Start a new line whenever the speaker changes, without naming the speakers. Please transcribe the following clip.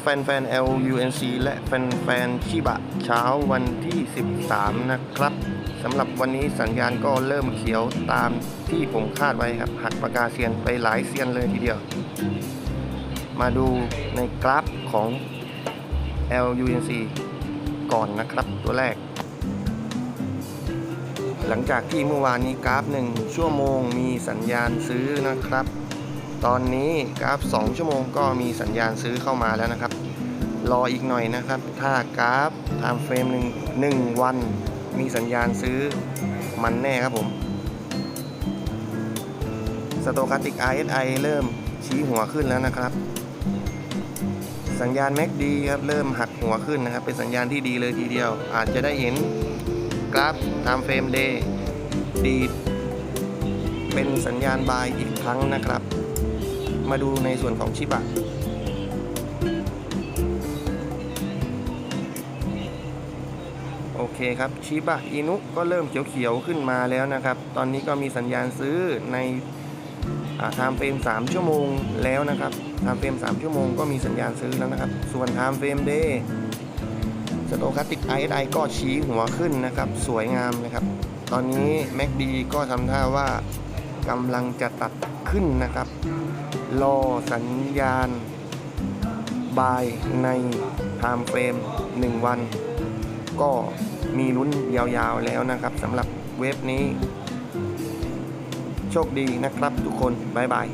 แฟนๆ LUNC และแฟนๆ ชิบะเช้าวันที่ 13 นะครับสำหรับวันนี้สัญญาณก็เริ่มเขียวตามที่ผมคาดไว้ครับ หักปากกาเซียนไปหลายเซียนเลยทีเดียว มาดูในกราฟของ LUNC ก่อนนะครับตัวแรก หลังจากที่เมื่อวานนี้กราฟ 1 ชั่วโมงมีสัญญาณซื้อนะครับ ตอนนี้กราฟ 2 ชั่วโมงก็มีสัญญาณซื้อเข้ามาแล้วนะครับ รออีกหน่อยนะครับ ถ้ากราฟไทม์เฟรมหนึ่งหนึ่งวัน มีสัญญาณซื้อมันแน่ครับผมสโตคาติก RSI เริ่มชี้หัวขึ้นแล้วนะครับ สัญญาณ MACD ครับเริ่มหักหัวขึ้นนะครับ เป็นสัญญาณที่ดีเลยทีเดียว อาจจะได้เห็นกราฟ Time Frame Day ดี เป็นสัญญาณบายอีกครั้งนะครับ มาดูในส่วนของชิบะโอเคครับชิบะอินุก็เริ่มเขียวๆขึ้นมาแล้วนะครับ ตอนนี้ก็มีสัญญาณซื้อในไทม์เฟรม3 ชั่วโมงแล้วนะครับไทม์เฟรม3 ชั่วโมงก็มีสัญญาณซื้อแล้วนะครับ ส่วนไทม์เฟรมเดย์สโตคาติก ISI ก็ชี้หัวขึ้นนะครับ สวยงามนะครับ ตอนนี้ MACD ก็ทำท่าว่า กำลังจะตัดขึ้นนะครับ รอสัญญาณบายในไทม์เฟรม 1 วัน ก็มีลุ้นยาวๆแล้วนะครับสำหรับเว็บนี้ โชคดีนะครับทุกคน บ๊ายบาย